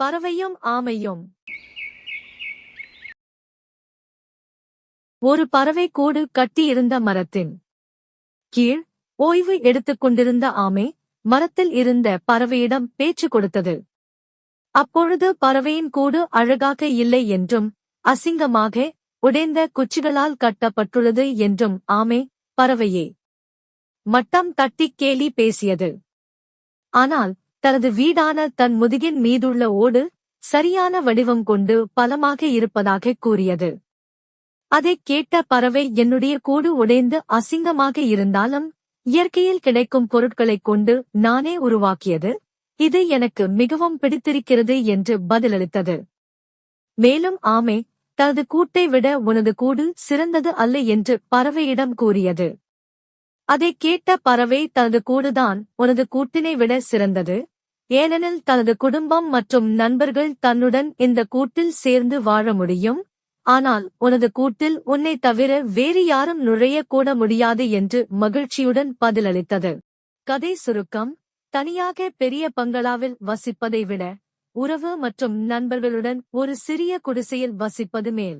பறவையும் ஆமையும். ஒரு பறவை கூடு கட்டியிருந்த மரத்தின் கீழ் ஓய்வு எடுத்துக் கொண்டிருந்த ஆமை மரத்தில் இருந்த பறவையிடம் பேச்சு கொடுத்தது. அப்பொழுது பறவையின் கூடு அழகாக இல்லை என்றும் அசிங்கமாக உடைந்த குச்சிகளால் கட்டப்பட்டுள்ளது என்றும் ஆமை பறவையே மட்டம் தட்டிக் கேலி பேசியது. ஆனால் தனது வீடான தன் முதுகின் மீதுள்ள ஓடு சரியான வடிவம் கொண்டு பலமாக இருப்பதாக கூறியது. அதைக் கேட்ட பறவை என்னுடைய கூடு உடைந்து அசிங்கமாக இருந்தாலும் இயற்கையில் கிடைக்கும் பொருட்களைக் கொண்டு நானே உருவாக்கியது. இது எனக்கு மிகவும் பிடித்திருக்கிறது என்று பதிலளித்தது. மேலும் ஆமை தனது கூட்டை விட உனது கூடு சிறந்தது அல்ல என்று பறவையிடம் கூறியது. அதை கேட்ட பறவை தனது கூடுதான் உனது கூட்டினை விட சிறந்தது. ஏனெனில் தனது குடும்பம் மற்றும் நண்பர்கள் தன்னுடன் இந்த கூட்டில் சேர்ந்து வாழ முடியும். ஆனால் உனது கூட்டில் உன்னை தவிர வேறு யாரும் நுழையக்கூட முடியாது என்று மகிழ்ச்சியுடன் பதிலளித்தது. கதை சுருக்கம் தனியாக பெரிய பங்களாவில் வசிப்பதை விட உறவு மற்றும் நண்பர்களுடன் ஒரு சிறிய குடிசையில் வசிப்பது மேல்.